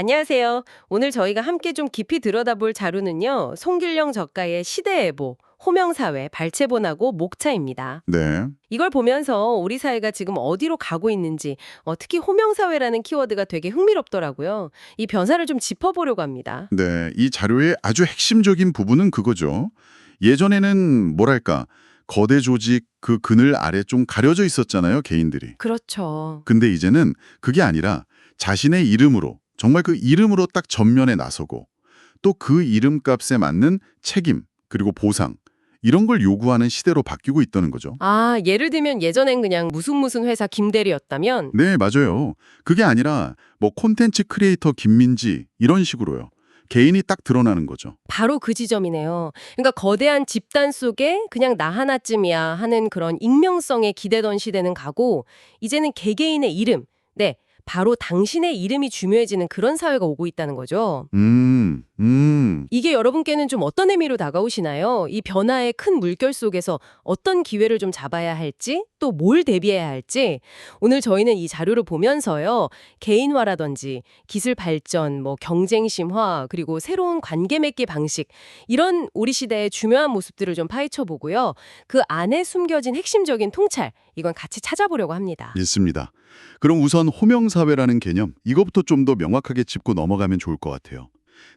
안녕하세요. 오늘 저희가 함께 좀 깊이 들여다볼 자료는요. 송길령 작가의 시대애보, 호명사회, 발췌본하고 목차입니다. 네. 이걸 보면서 우리 사회가 지금 어디로 가고 있는지, 어, 특히 호명사회라는 키워드가 되게 흥미롭더라고요. 이 변화를 좀 짚어보려고 합니다. 네. 이 자료의 아주 핵심적인 부분은 그거죠. 예전에는 뭐랄까 거대 조직 그 그늘 아래 좀 가려져 있었잖아요, 개인들이. 그렇죠. 근데 이제는 그게 아니라 자신의 이름으로 정말 그 이름으로 딱 전면에 나서고 또 그 이름값에 맞는 책임 그리고 보상 이런 걸 요구하는 시대로 바뀌고 있다는 거죠. 아, 예를 들면 예전엔 그냥 무슨 무슨 회사 김대리였다면 네, 맞아요. 그게 아니라 뭐 콘텐츠 크리에이터 김민지 이런 식으로요. 개인이 딱 드러나는 거죠. 바로 그 지점이네요. 그러니까 거대한 집단 속에 그냥 나 하나쯤이야 하는 그런 익명성에 기대던 시대는 가고 이제는 개개인의 이름, 네, 바로 당신의 이름이 중요해지는 그런 사회가 오고 있다는 거죠. 음, 음. 이게 여러분께는 좀 어떤 의미로 다가오시나요? 이 변화의 큰 물결 속에서 어떤 기회를 좀 잡아야 할지, 또 뭘 대비해야 할지, 오늘 저희는 이 자료를 보면서요, 개인화라든지 기술 발전, 뭐 경쟁 심화, 그리고 새로운 관계 맺기 방식, 이런 우리 시대의 중요한 모습들을 좀 파헤쳐 보고요. 그 안에 숨겨진 핵심적인 통찰, 이건 같이 찾아보려고 합니다. 있습니다. 그럼 우선 호명사회라는 개념, 이거부터 좀 더 명확하게 짚고 넘어가면 좋을 것 같아요.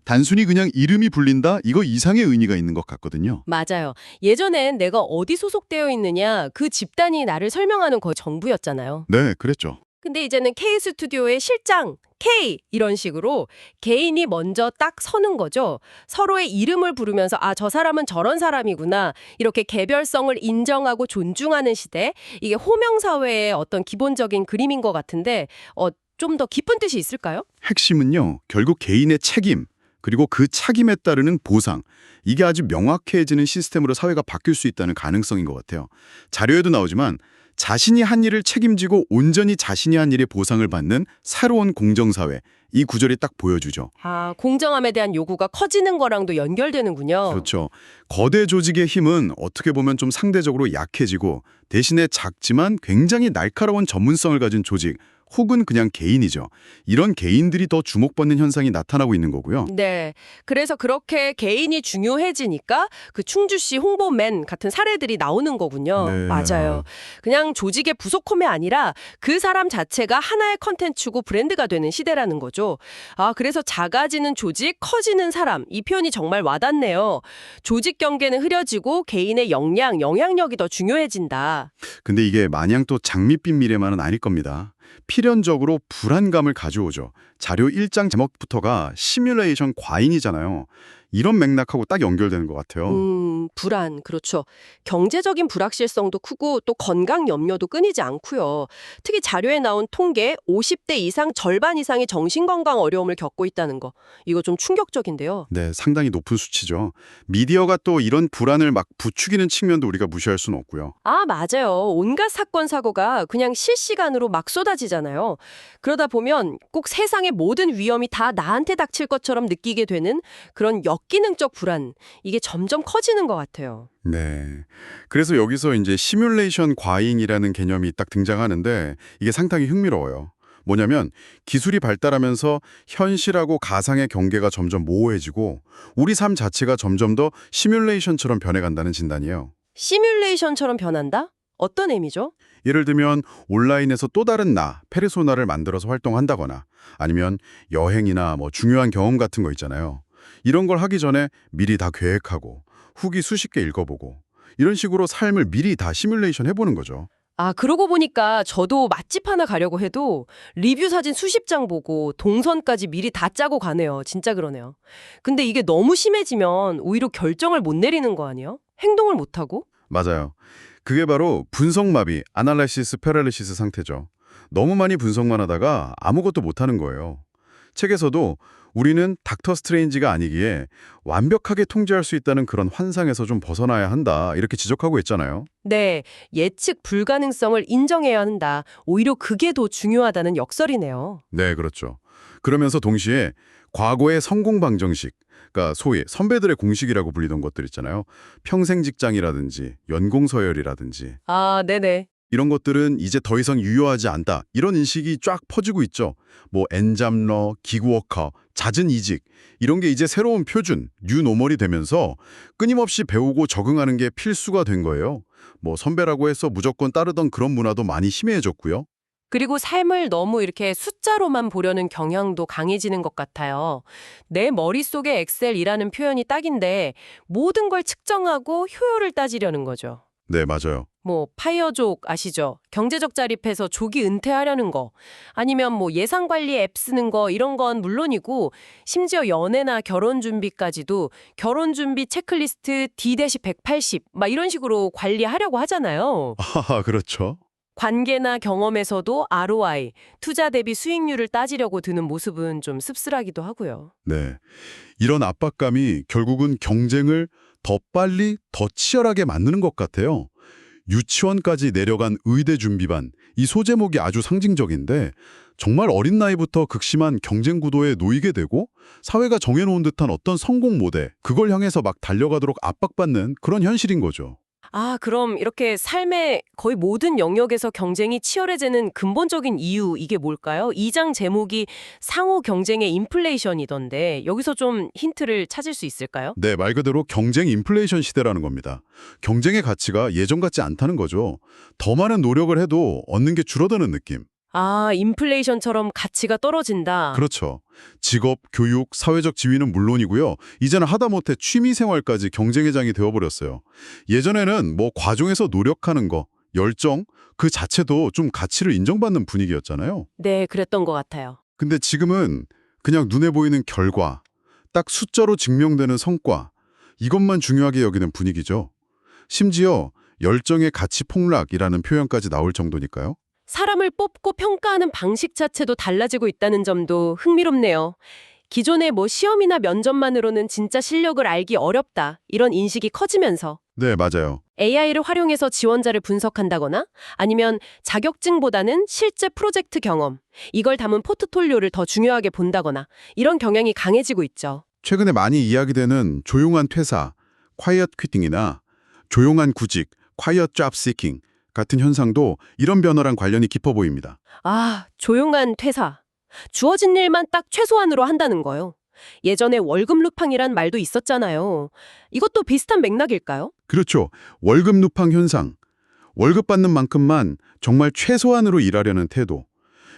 단순히 그냥 이름이 불린다? 이거 이상의 의미가 있는 것 같거든요. 맞아요. 예전엔 내가 어디 소속되어 있느냐, 그 집단이 나를 설명하는 거 정부였잖아요. 네, 그랬죠. 근데 이제는 K 스튜디오의 실장, K 이런 식으로 개인이 먼저 딱 서는 거죠. 서로의 이름을 부르면서 아, 저 사람은 저런 사람이구나. 이렇게 개별성을 인정하고 존중하는 시대. 이게 호명 사회의 어떤 기본적인 그림인 것 같은데 어, 좀 더 깊은 뜻이 있을까요? 핵심은요, 결국 개인의 책임, 그리고 그 책임에 따르는 보상, 이게 아주 명확해지는 시스템으로 사회가 바뀔 수 있다는 가능성인 것 같아요. 자료에도 나오지만 자신이 한 일을 책임지고 온전히 자신이 한 일의 보상을 받는 새로운 공정사회, 이 구절이 딱 보여주죠. 아, 공정함에 대한 요구가 커지는 거랑도 연결되는군요. 그렇죠. 거대 조직의 힘은 어떻게 보면 좀 상대적으로 약해지고 대신에 작지만 굉장히 날카로운 전문성을 가진 조직 혹은 그냥 개인이죠. 이런 개인들이 더 주목받는 현상이 나타나고 있는 거고요. 네. 그래서 그렇게 개인이 중요해지니까 그 충주시 홍보맨 같은 사례들이 나오는 거군요. 네. 맞아요. 그냥 조직의 부속홈이 아니라 그 사람 자체가 하나의 컨텐츠고 브랜드가 되는 시대라는 거죠. 아, 그래서 작아지는 조직, 커지는 사람. 이 표현이 정말 와닿네요. 조직 경계는 흐려지고 개인의 역량, 영향력이 더 중요해진다. 근데 이게 마냥 또 장밋빛 미래만은 아닐 겁니다. 필연적으로 불안감을 가져오죠. 자료 1장 제목부터가 시뮬레이션 과잉이잖아요. 이런 맥락하고 딱 연결되는 것 같아요. 음, 불안, 그렇죠. 경제적인 불확실성도 크고 또 건강 염려도 끊이지 않고요. 특히 자료에 나온 통계 50대 이상 절반 이상이 정신건강 어려움을 겪고 있다는 거. 이거 좀 충격적인데요. 네, 상당히 높은 수치죠. 미디어가 또 이런 불안을 막 부추기는 측면도 우리가 무시할 수는 없고요. 아, 맞아요. 온갖 사건 사고가 그냥 실시간으로 막 쏟아지잖아요. 그러다 보면 꼭 세상의 모든 위험이 다 나한테 닥칠 것처럼 느끼게 되는 그런 역 기능적 불안. 이게 점점 커지는 것 같아요. 네. 그래서 여기서 이제 시뮬레이션 과잉이라는 개념이 딱 등장하는데 이게 상당히 흥미로워요. 뭐냐면 기술이 발달하면서 현실하고 가상의 경계가 점점 모호해지고 우리 삶 자체가 점점 더 시뮬레이션처럼 변해간다는 진단이에요. 시뮬레이션처럼 변한다? 어떤 의미죠? 예를 들면 온라인에서 또 다른 나, 페르소나를 만들어서 활동한다거나 아니면 여행이나 뭐 중요한 경험 같은 거 있잖아요. 이런 걸 하기 전에 미리 다 계획하고 후기 수십 개 읽어보고 이런 식으로 삶을 미리 다 시뮬레이션 해보는 거죠. 아, 그러고 보니까 저도 맛집 하나 가려고 해도 리뷰 사진 수십 장 보고 동선까지 미리 다 짜고 가네요. 진짜 그러네요. 근데 이게 너무 심해지면 오히려 결정을 못 내리는 거 아니에요? 행동을 못 하고? 맞아요. 그게 바로 분석마비, 아날라시스 페랄리시스 상태죠. 너무 많이 분석만 하다가 아무것도 못하는 거예요. 책에서도 우리는 닥터 스트레인지가 아니기에 완벽하게 통제할 수 있다는 그런 환상에서 좀 벗어나야 한다 이렇게 지적하고 있잖아요. 네, 예측 불가능성을 인정해야 한다. 오히려 그게 더 중요하다는 역설이네요. 네, 그렇죠. 그러면서 동시에 과거의 성공 방정식, 그러니까 소위 선배들의 공식이라고 불리던 것들 있잖아요. 평생 직장이라든지 연공 서열이라든지 아, 네네. 이런 것들은 이제 더 이상 유효하지 않다. 이런 인식이 쫙 퍼지고 있죠. 뭐 엔잡러, 기구워커, 잦은 이직 이런 게 이제 새로운 표준, 뉴노멀이 되면서 끊임없이 배우고 적응하는 게 필수가 된 거예요. 뭐 선배라고 해서 무조건 따르던 그런 문화도 많이 희미해졌고요. 그리고 삶을 너무 이렇게 숫자로만 보려는 경향도 강해지는 것 같아요. 내 머릿속에 엑셀이라는 표현이 딱인데 모든 걸 측정하고 효율을 따지려는 거죠. 네, 맞아요. 뭐 파이어족 아시죠? 경제적 자립해서 조기 은퇴하려는 거 아니면 뭐 예산 관리 앱 쓰는 거 이런 건 물론이고 심지어 연애나 결혼 준비까지도 결혼 준비 체크리스트 D-180 막 이런 식으로 관리하려고 하잖아요. 하하, 그렇죠. 관계나 경험에서도 ROI, 투자 대비 수익률을 따지려고 드는 모습은 좀 씁쓸하기도 하고요. 네. 이런 압박감이 결국은 경쟁을 더 빨리, 더 치열하게 만드는 것 같아요. 유치원까지 내려간 의대 준비반, 이 소제목이 아주 상징적인데 정말 어린 나이부터 극심한 경쟁 구도에 놓이게 되고 사회가 정해놓은 듯한 어떤 성공 모델, 그걸 향해서 막 달려가도록 압박받는 그런 현실인 거죠. 아, 그럼 이렇게 삶의 거의 모든 영역에서 경쟁이 치열해지는 근본적인 이유 이게 뭘까요? 이장 제목이 상호 경쟁의 인플레이션이던데 여기서 좀 힌트를 찾을 수 있을까요? 네, 말 그대로 경쟁 인플레이션 시대라는 겁니다. 경쟁의 가치가 예전 같지 않다는 거죠. 더 많은 노력을 해도 얻는 게 줄어드는 느낌. 아, 인플레이션처럼 가치가 떨어진다. 그렇죠. 직업, 교육, 사회적 지위는 물론이고요. 이제는 하다못해 취미 생활까지 경쟁의 장이 되어버렸어요. 예전에는 뭐 과정에서 노력하는 거, 열정, 그 자체도 좀 가치를 인정받는 분위기였잖아요. 네, 그랬던 것 같아요. 근데 지금은 그냥 눈에 보이는 결과, 딱 숫자로 증명되는 성과, 이것만 중요하게 여기는 분위기죠. 심지어 열정의 가치 폭락이라는 표현까지 나올 정도니까요. 사람을 뽑고 평가하는 방식 자체도 달라지고 있다는 점도 흥미롭네요. 기존의 뭐 시험이나 면접만으로는 진짜 실력을 알기 어렵다 이런 인식이 커지면서 네, 맞아요. AI를 활용해서 지원자를 분석한다거나 아니면 자격증보다는 실제 프로젝트 경험, 이걸 담은 포트폴리오를 더 중요하게 본다거나 이런 경향이 강해지고 있죠. 최근에 많이 이야기되는 조용한 퇴사, quiet quitting이나 조용한 구직, quiet job seeking 같은 현상도 이런 변화랑 관련이 깊어 보입니다. 아, 조용한 퇴사. 주어진 일만 딱 최소한으로 한다는 거요. 예전에 월급 루팡이란 말도 있었잖아요. 이것도 비슷한 맥락일까요? 그렇죠. 월급 누팡 현상. 월급 받는 만큼만 정말 최소한으로 일하려는 태도.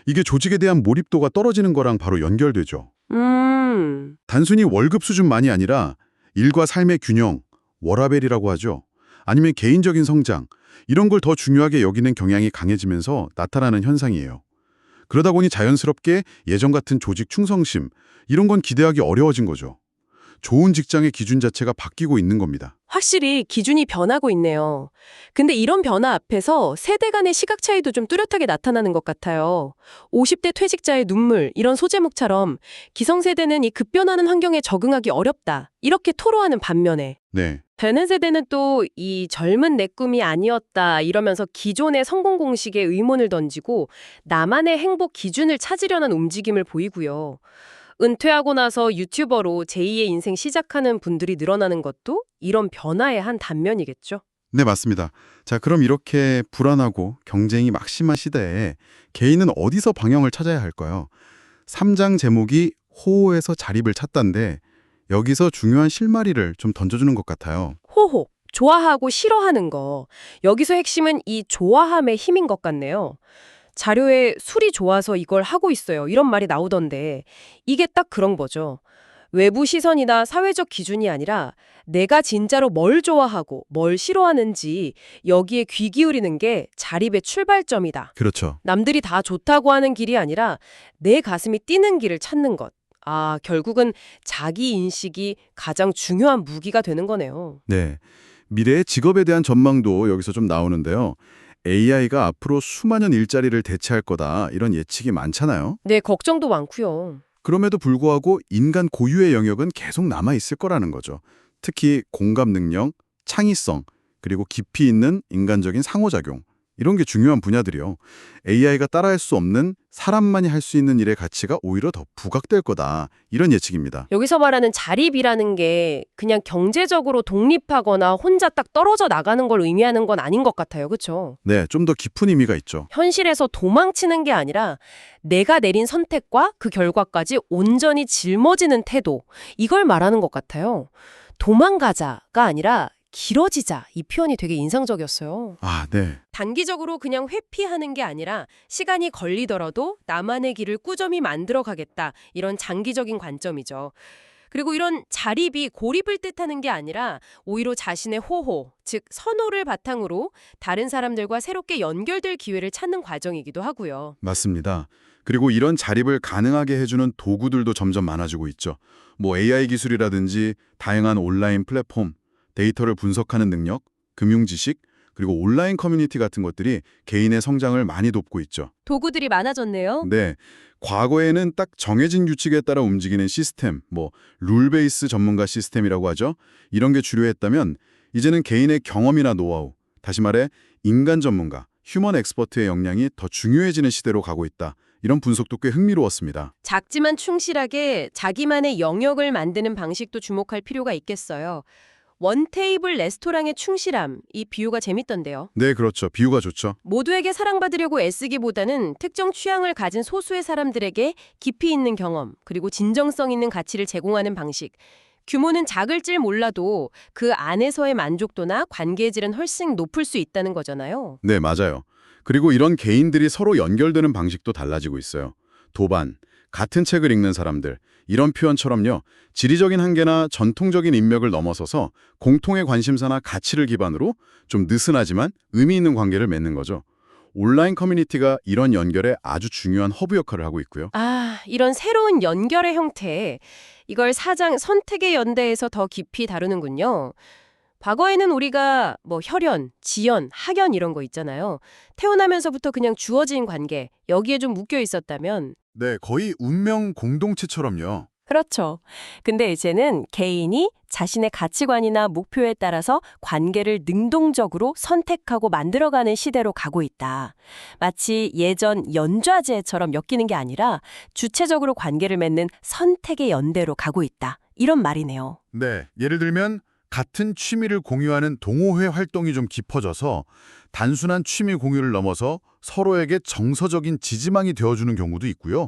이게 조직에 대한 몰입도가 떨어지는 거랑 바로 연결되죠. 음, 단순히 월급 수준만이 아니라 일과 삶의 균형, 워라벨이라고 하죠. 아니면 개인적인 성장, 이런 걸 더 중요하게 여기는 경향이 강해지면서 나타나는 현상이에요. 그러다 보니 자연스럽게 예전 같은 조직 충성심, 이런 건 기대하기 어려워진 거죠. 좋은 직장의 기준 자체가 바뀌고 있는 겁니다. 확실히 기준이 변하고 있네요. 근데 이런 변화 앞에서 세대 간의 시각 차이도 좀 뚜렷하게 나타나는 것 같아요. 50대 퇴직자의 눈물 이런 소제목처럼 기성세대는 이 급변하는 환경에 적응하기 어렵다. 이렇게 토로하는 반면에 네, 되는 세대는 또 이 젊은 내 꿈이 아니었다 이러면서 기존의 성공 공식에 의문을 던지고 나만의 행복 기준을 찾으려는 움직임을 보이고요. 은퇴하고 나서 유튜버로 제2의 인생 시작하는 분들이 늘어나는 것도 이런 변화의 한 단면이겠죠. 네, 맞습니다. 자, 그럼 이렇게 불안하고 경쟁이 막심한 시대에 개인은 어디서 방향을 찾아야 할까요? 3장 제목이 호호에서 자립을 찾다인데 여기서 중요한 실마리를 좀 던져주는 것 같아요. 호호, 좋아하고 싫어하는 거. 여기서 핵심은 이 좋아함의 힘인 것 같네요. 자료에 술이 좋아서 이걸 하고 있어요. 이런 말이 나오던데 이게 딱 그런 거죠. 외부 시선이나 사회적 기준이 아니라 내가 진짜로 뭘 좋아하고 뭘 싫어하는지 여기에 귀 기울이는 게 자립의 출발점이다. 그렇죠. 남들이 다 좋다고 하는 길이 아니라 내 가슴이 뛰는 길을 찾는 것. 아, 결국은 자기 인식이 가장 중요한 무기가 되는 거네요. 네. 미래의 직업에 대한 전망도 여기서 좀 나오는데요. AI가 앞으로 수많은 일자리를 대체할 거다 이런 예측이 많잖아요. 네, 걱정도 많고요. 그럼에도 불구하고 인간 고유의 영역은 계속 남아 있을 거라는 거죠. 특히 공감 능력, 창의성, 그리고 깊이 있는 인간적인 상호작용 이런 게 중요한 분야들이요. AI가 따라할 수 없는 사람만이 할 수 있는 일의 가치가 오히려 더 부각될 거다. 이런 예측입니다. 여기서 말하는 자립이라는 게 그냥 경제적으로 독립하거나 혼자 딱 떨어져 나가는 걸 의미하는 건 아닌 것 같아요. 그렇죠? 네, 좀 더 깊은 의미가 있죠. 현실에서 도망치는 게 아니라 내가 내린 선택과 그 결과까지 온전히 짊어지는 태도 이걸 말하는 것 같아요. 도망가자가 아니라 길어지자 이 표현이 되게 인상적이었어요. 아, 네. 단기적으로 그냥 회피하는 게 아니라 시간이 걸리더라도 나만의 길을 꾸준히 만들어 가겠다. 이런 장기적인 관점이죠. 그리고 이런 자립이 고립을 뜻하는 게 아니라 오히려 자신의 호호, 즉 선호를 바탕으로 다른 사람들과 새롭게 연결될 기회를 찾는 과정이기도 하고요. 맞습니다. 그리고 이런 자립을 가능하게 해주는 도구들도 점점 많아지고 있죠. 뭐 AI 기술이라든지 다양한 온라인 플랫폼, 데이터를 분석하는 능력, 금융 지식, 그리고 온라인 커뮤니티 같은 것들이 개인의 성장을 많이 돕고 있죠. 도구들이 많아졌네요. 네. 과거에는 딱 정해진 규칙에 따라 움직이는 시스템, 뭐 룰 베이스 전문가 시스템이라고 하죠. 이런 게 주류했다면 이제는 개인의 경험이나 노하우, 다시 말해 인간 전문가, 휴먼 엑스퍼트의 역량이 더 중요해지는 시대로 가고 있다. 이런 분석도 꽤 흥미로웠습니다. 작지만 충실하게 자기만의 영역을 만드는 방식도 주목할 필요가 있겠어요. 원테이블 레스토랑의 충실함, 이 비유가 재밌던데요. 네, 그렇죠. 비유가 좋죠. 모두에게 사랑받으려고 애쓰기보다는 특정 취향을 가진 소수의 사람들에게 깊이 있는 경험, 그리고 진정성 있는 가치를 제공하는 방식. 규모는 작을지 몰라도 그 안에서의 만족도나 관계의 질은 훨씬 높을 수 있다는 거잖아요. 네, 맞아요. 그리고 이런 개인들이 서로 연결되는 방식도 달라지고 있어요. 도반, 같은 책을 읽는 사람들, 이런 표현처럼요. 지리적인 한계나 전통적인 인맥을 넘어서서 공통의 관심사나 가치를 기반으로 좀 느슨하지만 의미 있는 관계를 맺는 거죠. 온라인 커뮤니티가 이런 연결에 아주 중요한 허브 역할을 하고 있고요. 아, 이런 새로운 연결의 형태. 이걸 사장 선택의 연대에서 더 깊이 다루는군요. 과거에는 우리가 뭐 혈연, 지연, 학연 이런 거 있잖아요. 태어나면서부터 그냥 주어진 관계, 여기에 좀 묶여 있었다면 네, 거의 운명 공동체처럼요. 그렇죠. 근데 이제는 개인이 자신의 가치관이나 목표에 따라서 관계를 능동적으로 선택하고 만들어가는 시대로 가고 있다. 마치 예전 연좌제처럼 엮이는 게 아니라 주체적으로 관계를 맺는 선택의 연대로 가고 있다. 이런 말이네요. 네, 예를 들면 같은 취미를 공유하는 동호회 활동이 좀 깊어져서 단순한 취미 공유를 넘어서 서로에게 정서적인 지지망이 되어주는 경우도 있고요.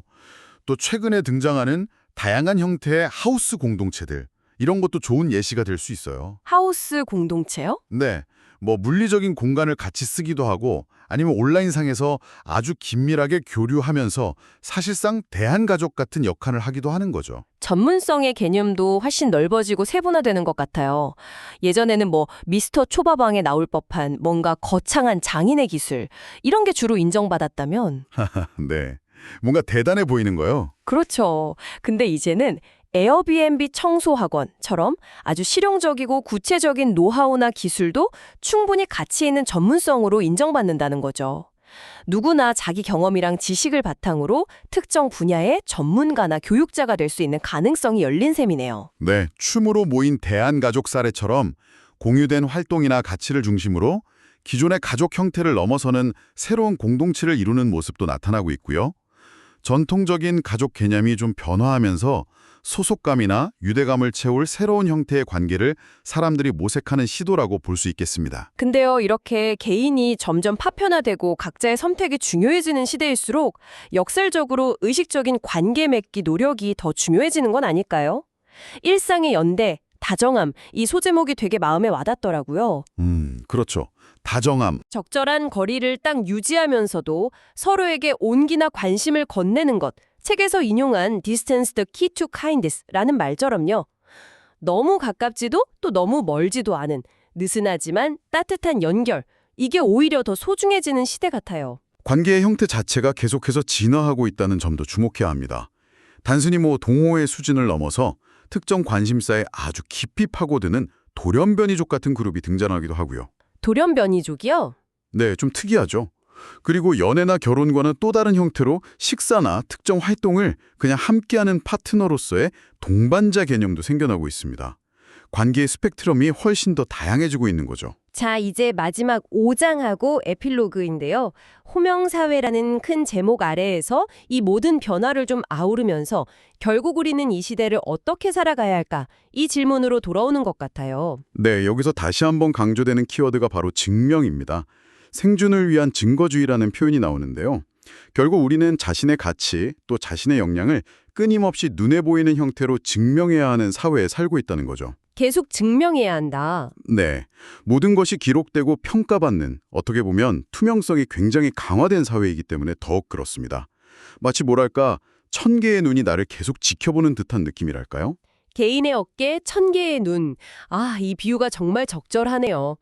또 최근에 등장하는 다양한 형태의 하우스 공동체들, 이런 것도 좋은 예시가 될 수 있어요. 하우스 공동체요? 네, 뭐 물리적인 공간을 같이 쓰기도 하고 아니면 온라인상에서 아주 긴밀하게 교류하면서 사실상 대한가족 같은 역할을 하기도 하는 거죠. 전문성의 개념도 훨씬 넓어지고 세분화되는 것 같아요. 예전에는 뭐 미스터 초밥왕에 나올 법한 뭔가 거창한 장인의 기술 이런 게 주로 인정받았다면 네, 뭔가 대단해 보이는 거요. 그렇죠. 근데 이제는 에어비앤비 청소학원처럼 아주 실용적이고 구체적인 노하우나 기술도 충분히 가치 있는 전문성으로 인정받는다는 거죠. 누구나 자기 경험이랑 지식을 바탕으로 특정 분야의 전문가나 교육자가 될 수 있는 가능성이 열린 셈이네요. 네, 춤으로 모인 대한가족 사례처럼 공유된 활동이나 가치를 중심으로 기존의 가족 형태를 넘어서는 새로운 공동체를 이루는 모습도 나타나고 있고요. 전통적인 가족 개념이 좀 변화하면서 소속감이나 유대감을 채울 새로운 형태의 관계를 사람들이 모색하는 시도라고 볼 수 있겠습니다. 근데요, 이렇게 개인이 점점 파편화되고 각자의 선택이 중요해지는 시대일수록 역설적으로 의식적인 관계 맺기 노력이 더 중요해지는 건 아닐까요? 일상의 연대, 다정함, 이 소제목이 되게 마음에 와닿더라고요. 음, 그렇죠. 다정함, 적절한 거리를 딱 유지하면서도 서로에게 온기나 관심을 건네는 것. 책에서 인용한 distance the key to kindness라는 말처럼요. 너무 가깝지도 또 너무 멀지도 않은 느슨하지만 따뜻한 연결. 이게 오히려 더 소중해지는 시대 같아요. 관계의 형태 자체가 계속해서 진화하고 있다는 점도 주목해야 합니다. 단순히 뭐 동호회 수준을 넘어서 특정 관심사에 아주 깊이 파고드는 돌연변이족 같은 그룹이 등장하기도 하고요. 돌연변이족이요? 네, 좀 특이하죠. 그리고 연애나 결혼과는 또 다른 형태로 식사나 특정 활동을 그냥 함께하는 파트너로서의 동반자 개념도 생겨나고 있습니다. 관계의 스펙트럼이 훨씬 더 다양해지고 있는 거죠. 자, 이제 마지막 5장하고 에필로그인데요. 호명사회라는 큰 제목 아래에서 이 모든 변화를 좀 아우르면서 결국 우리는 이 시대를 어떻게 살아가야 할까? 이 질문으로 돌아오는 것 같아요. 네, 여기서 다시 한번 강조되는 키워드가 바로 증명입니다. 생존을 위한 증거주의라는 표현이 나오는데요. 결국 우리는 자신의 가치 또 자신의 역량을 끊임없이 눈에 보이는 형태로 증명해야 하는 사회에 살고 있다는 거죠. 계속 증명해야 한다. 네. 모든 것이 기록되고 평가받는 어떻게 보면 투명성이 굉장히 강화된 사회이기 때문에 더욱 그렇습니다. 마치 뭐랄까 천 개의 눈이 나를 계속 지켜보는 듯한 느낌이랄까요? 개인의 어깨, 천 개의 눈. 아, 이 비유가 정말 적절하네요.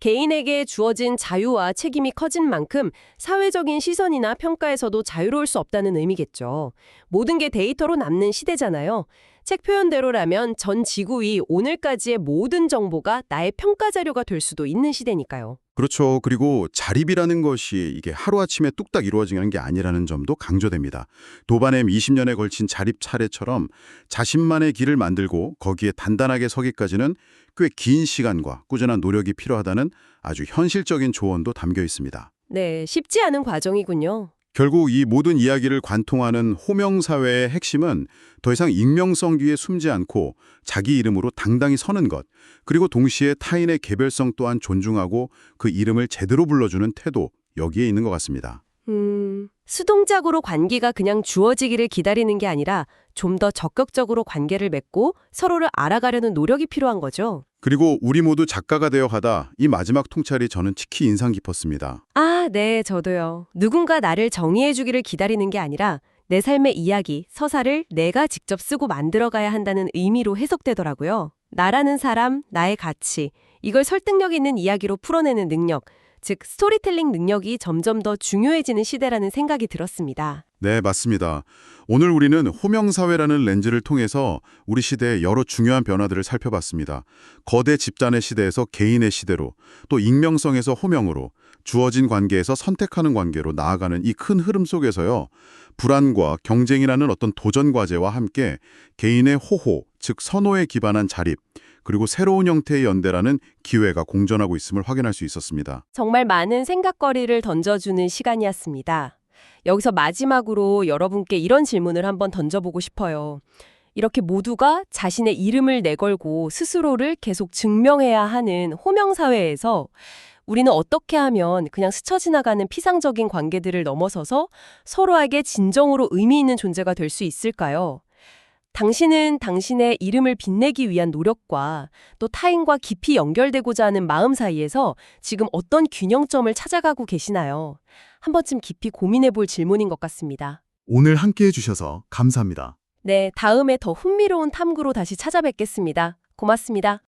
개인에게 주어진 자유와 책임이 커진 만큼 사회적인 시선이나 평가에서도 자유로울 수 없다는 의미겠죠. 모든 게 데이터로 남는 시대잖아요. 책 표현대로라면 전 지구 위 오늘까지의 모든 정보가 나의 평가 자료가 될 수도 있는 시대니까요. 그렇죠. 그리고 자립이라는 것이 이게 하루아침에 뚝딱 이루어지는 게 아니라는 점도 강조됩니다. 도반의 20년에 걸친 자립 차례처럼 자신만의 길을 만들고 거기에 단단하게 서기까지는 꽤 긴 시간과 꾸준한 노력이 필요하다는 아주 현실적인 조언도 담겨 있습니다. 네, 쉽지 않은 과정이군요. 결국 이 모든 이야기를 관통하는 호명사회의 핵심은 더 이상 익명성 뒤에 숨지 않고 자기 이름으로 당당히 서는 것, 그리고 동시에 타인의 개별성 또한 존중하고 그 이름을 제대로 불러주는 태도, 여기에 있는 것 같습니다. 음, 수동적으로 관계가 그냥 주어지기를 기다리는 게 아니라 좀 더 적극적으로 관계를 맺고 서로를 알아가려는 노력이 필요한 거죠. 그리고 우리 모두 작가가 되어 하다 이 마지막 통찰이 저는 특히 인상 깊었습니다. 아, 네, 저도요. 누군가 나를 정의해 주기를 기다리는 게 아니라 내 삶의 이야기, 서사를 내가 직접 쓰고 만들어가야 한다는 의미로 해석되더라고요. 나라는 사람, 나의 가치, 이걸 설득력 있는 이야기로 풀어내는 능력, 즉 스토리텔링 능력이 점점 더 중요해지는 시대라는 생각이 들었습니다. 네, 맞습니다. 오늘 우리는 호명사회라는 렌즈를 통해서 우리 시대의 여러 중요한 변화들을 살펴봤습니다. 거대 집단의 시대에서 개인의 시대로, 또 익명성에서 호명으로, 주어진 관계에서 선택하는 관계로 나아가는 이 큰 흐름 속에서요. 불안과 경쟁이라는 어떤 도전 과제와 함께 개인의 호호, 즉 선호에 기반한 자립, 그리고 새로운 형태의 연대라는 기회가 공존하고 있음을 확인할 수 있었습니다. 정말 많은 생각거리를 던져주는 시간이었습니다. 여기서 마지막으로 여러분께 이런 질문을 한번 던져보고 싶어요. 이렇게 모두가 자신의 이름을 내걸고 스스로를 계속 증명해야 하는 호명사회에서 우리는 어떻게 하면 그냥 스쳐 지나가는 피상적인 관계들을 넘어서서 서로에게 진정으로 의미 있는 존재가 될 수 있을까요? 당신은 당신의 이름을 빛내기 위한 노력과 또 타인과 깊이 연결되고자 하는 마음 사이에서 지금 어떤 균형점을 찾아가고 계시나요? 한 번쯤 깊이 고민해 볼 질문인 것 같습니다. 오늘 함께해 주셔서 감사합니다. 네, 다음에 더 흥미로운 탐구로 다시 찾아뵙겠습니다. 고맙습니다.